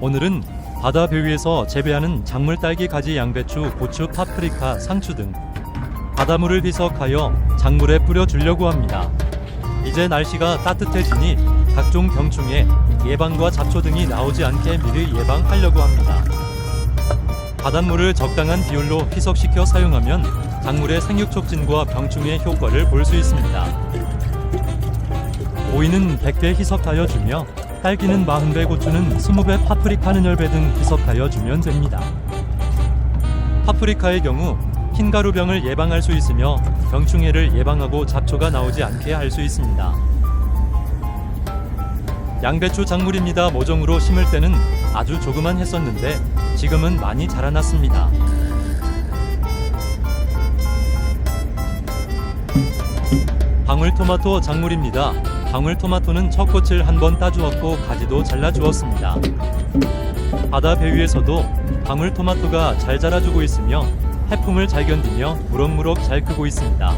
오늘은 바다 배 위에서 재배하는 작물 딸기 가지 양배추 고추 파프리카 상추 등 바닷물을 희석하여 작물에 뿌려 주려고 합니다. 이제 날씨가 따뜻해지니 각종 병충해 예방과 잡초 등이 나오지 않게 미리 예방하려고 합니다. 바닷물을 적당한 비율로 희석시켜 사용하면 작물의 생육 촉진과 병충해 효과를 볼 수 있습니다. 오이는 100배 희석하여 주며 딸기는 40배 고추는 20배 파프리카는 10배 등 희석하여 주면 됩니다. 파프리카의 경우 흰가루병을 예방할 수 있으며 병충해를 예방하고 잡초가 나오지 않게 할 수 있습니다. 양배추 작물입니다. 모종으로 심을 때는 아주 조그만 했었는데 지금은 많이 자라났습니다. 방울토마토 작물입니다. 방울토마토는 첫 꽃을 한 번 따주었고 가지도 잘라 주었습니다. 바다 배 위에서도 방울토마토가 잘 자라주고 있으며 해풍을 잘 견디며 무럭무럭 잘 크고 있습니다.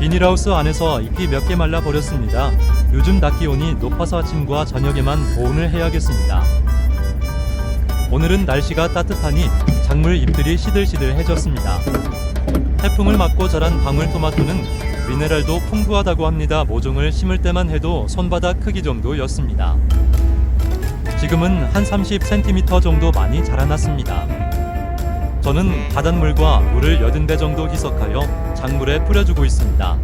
비닐하우스 안에서 잎이 몇 개 말라 버렸습니다. 요즘 낮 기온이 높아서 아침과 저녁에만 보온을 해야겠습니다. 오늘은 날씨가 따뜻하니 작물 잎들이 시들시들해졌습니다. 해풍을 맞고 자란 방울토마토는 미네랄도 풍부하다고 합니다. 모종을 심을 때만 해도 손바닥 크기 정도였습니다. 지금은 한 30cm 정도 많이 자라났습니다. 저는 바닷물과 물을 80배 정도 희석하여 작물에 뿌려주고 있습니다.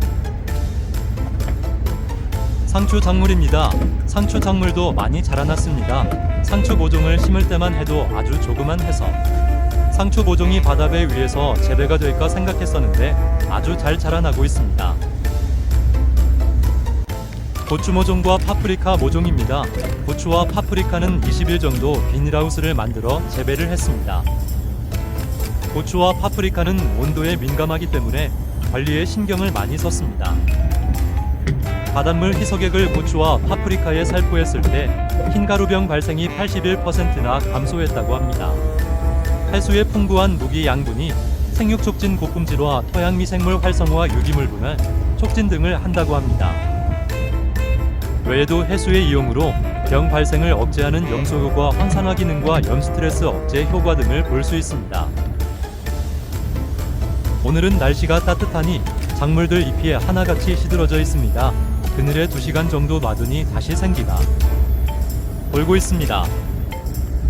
상추 작물입니다. 상추 작물도 많이 자라났습니다. 상추 모종을 심을 때만 해도 아주 조그만 해서 상추 모종이 바다배 위에서 재배가 될까 생각했었는데 아주 잘 자라나고 있습니다. 고추 모종과 파프리카 모종입니다. 고추와 파프리카는 20일 정도 비닐하우스를 만들어 재배를 했습니다. 고추와 파프리카는 온도에 민감하기 때문에 관리에 신경을 많이 썼습니다. 바닷물 희석액을 고추와 파프리카에 살포했을 때 흰가루병 발생이 81%나 감소했다고 합니다. 해수의 풍부한 무기 양분이 생육 촉진 고품질화, 토양 미생물 활성화, 유기물 분할, 촉진 등을 한다고 합니다. 외에도 해수의 이용으로 병 발생을 억제하는 염소 효과, 황산화 기능과 염 스트레스 억제 효과 등을 볼 수 있습니다. 오늘은 날씨가 따뜻하니 작물들 잎이 하나같이 시들어져 있습니다. 그늘에 2시간 정도 놔두니 다시 생기가 돌고 있습니다.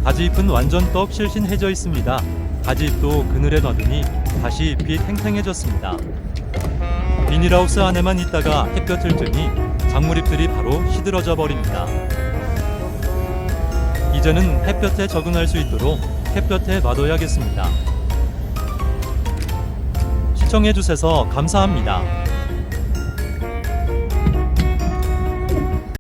가지잎은 완전 떡 실신 해져 있습니다. 가지잎도 그늘에 놔두니 다시 잎이 탱탱해졌습니다. 비닐하우스 안에만 있다가 햇볕을 쬐니 작물잎들이 바로 시들어져 버립니다. 이제는 햇볕에 적응할 수 있도록 햇볕에 놔둬야겠습니다. 시청해주셔서 감사합니다.